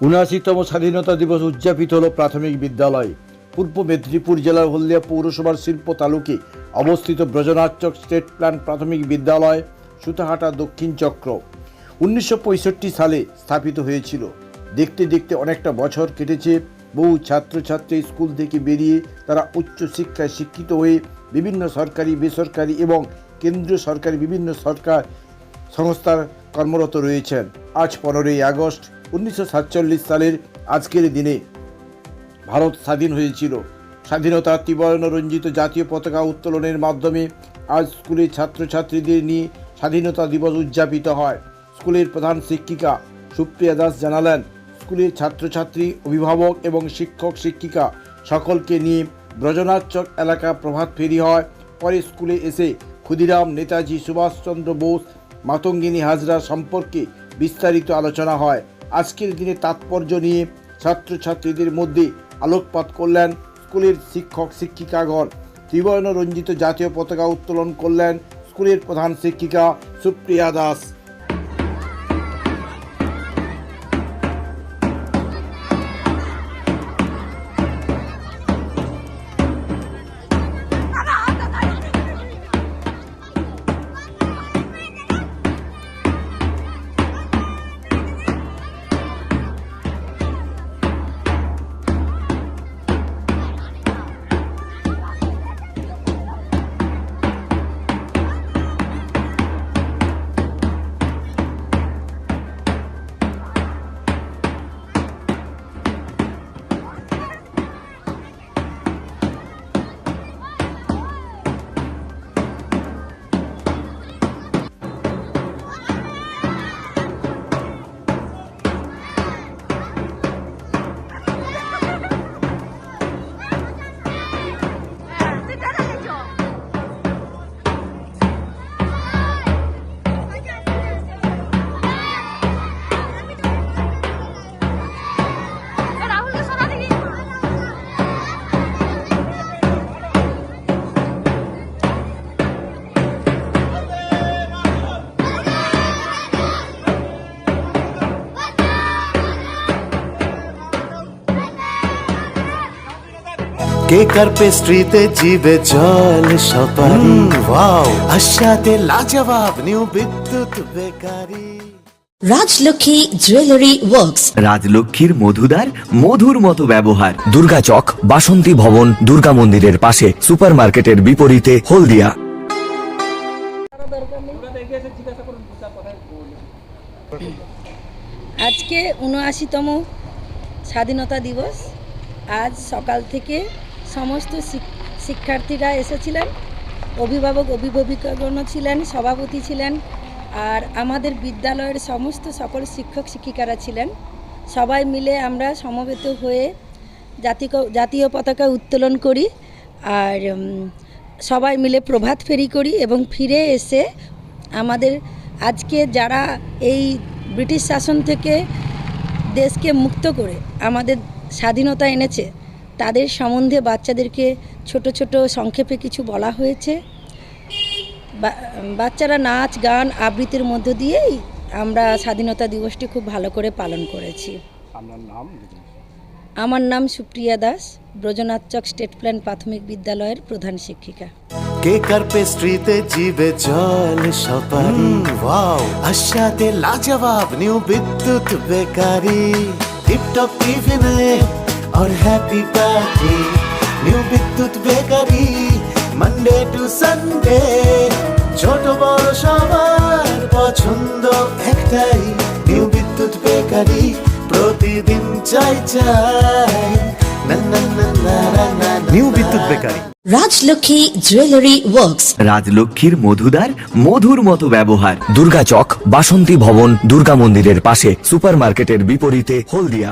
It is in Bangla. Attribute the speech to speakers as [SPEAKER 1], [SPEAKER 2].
[SPEAKER 1] উনআশিতম স্বাধীনতা দিবস উদযাপিত হল প্রাথমিক বিদ্যালয়। পূর্ব মেদিনীপুর জেলার হলদিয়া পৌরসভার শিল্প তালুকে অবস্থিত ব্রজনাচক স্টেট প্ল্যান প্রাথমিক বিদ্যালয়, সুতাহাটা দক্ষিণ চক্র। উনিশশো পঁয়ষট্টি সালে স্থাপিত হয়েছিল। দেখতে দেখতে অনেকটা বছর কেটেছে। বহু ছাত্রছাত্রী স্কুল থেকে বেরিয়ে তারা উচ্চ শিক্ষায় শিক্ষিত হয়ে বিভিন্ন সরকারি, বেসরকারি এবং কেন্দ্রীয় সরকারি বিভিন্ন সরকার সংস্থার কর্মরত রয়েছেন। আজ পনেরোই আগস্ট উনিশশো সাতচল্লিশ সালের আজকের দিনে ভারত স্বাধীন হয়েছিল। স্বাধীনতার ত্রিবর্ণ রঞ্জিত জাতীয় পতাকা উত্তোলনের মাধ্যমে আজ স্কুলের ছাত্রছাত্রীদের নিয়ে স্বাধীনতা দিবস উদযাপিত হয়। স্কুলের প্রধান শিক্ষিকা সুপ্রিয়া দাস জানালেন, স্কুলের ছাত্রছাত্রী, অভিভাবক এবং শিক্ষক, শিক্ষিকা সকলকে নিয়ে ব্রজনাচক এলাকা প্রভাত ফেরি হয়। পরে স্কুলে এসে ক্ষুদিরাম নেতাজি সুভাষচন্দ্র বোস, মাতঙ্গিনী হাজরা সম্পর্কে বিস্তারিত আলোচনা হয়। আজকের দিনে তাৎপর্য নিয়ে ছাত্রছাত্রীদের মধ্যে আলোকপাত করলেন স্কুলের শিক্ষক শিক্ষিকাগণ। ত্রিবর্ণ রঞ্জিত জাতীয় পতাকা উত্তোলন করলেন স্কুলের প্রধান শিক্ষিকা সুপ্রিয়া দাস।
[SPEAKER 2] কেক আর পেস্ট্রিতে জিবে জল সপারি? ওয়াও আশাতে লাজবাব new Bidyut bakery.
[SPEAKER 3] Rajlakshmi jewellery works.
[SPEAKER 4] রাজলক্ষ্মীর মধুদার মধুর মতো ব্যবহার।
[SPEAKER 5] দুর্গা চক বাসন্তী ভবন দুর্গা মন্দিরের পাশে সুপারমার্কেটের বিপরীতে হলদিয়া।
[SPEAKER 6] আজকে উনআশিতম স্বাধীনতা দিবস। আজ সকাল থেকে সমস্ত শিক্ষার্থীরা এসেছিলেন, অভিভাবক অভিভাবিকাগণও ছিলেন, সভাপতি ছিলেন, আর আমাদের বিদ্যালয়ের সমস্ত সকল শিক্ষক শিক্ষিকারা ছিলেন। সবাই মিলে আমরা সমবেত হয়ে জাতীয় জাতীয় পতাকা উত্তোলন করি আর সবাই মিলে প্রভাত ফেরি করি এবং ফিরে এসে আমাদের আজকে যারা এই ব্রিটিশ শাসন থেকে দেশকে মুক্ত করে আমাদের স্বাধীনতা এনেছে তাদের সম্বন্ধে বাচ্চাদেরকে ছোট ছোট সংক্ষেপে কিছু বলা হয়েছে। বা- বাচ্চারা নাচ গান আবৃত্তির মধ্য দিয়েই আমরা স্বাধীনতা দিবসটি খুব ভালো করে পালন করেছি। আমার নাম সুপ্রিয়া দাস ব্রজনাথচক স্টেট প্ল্যান প্রাথমিক বিদ্যালয়ের প্রধান শিক্ষিকা।
[SPEAKER 2] কেক আর পেস্ট্রিতে জিবে জল সপারি? ওয়াও আশাতে লাজবাব নিউ বিদ্যুৎ বেকারি। টিপটপ টিফিনে और happy party new Bidyut bakery Monday to Sunday ছোট বড় সবার পছন্দ একটাই নিউ বিদ্যুৎ বেকারি প্রতিদিন চাই চাই না না না না না না
[SPEAKER 4] new Bidyut bakery
[SPEAKER 3] Rajlakshmi jewellery works
[SPEAKER 4] রাজলক্ষ্মীর মধুদার মধুর মতো ব্যবহার
[SPEAKER 5] দুর্গা চক বাসন্তী ভবন দুর্গা মন্দিরের পাশে সুপারমার্কেটের বিপরীতে হলদিয়া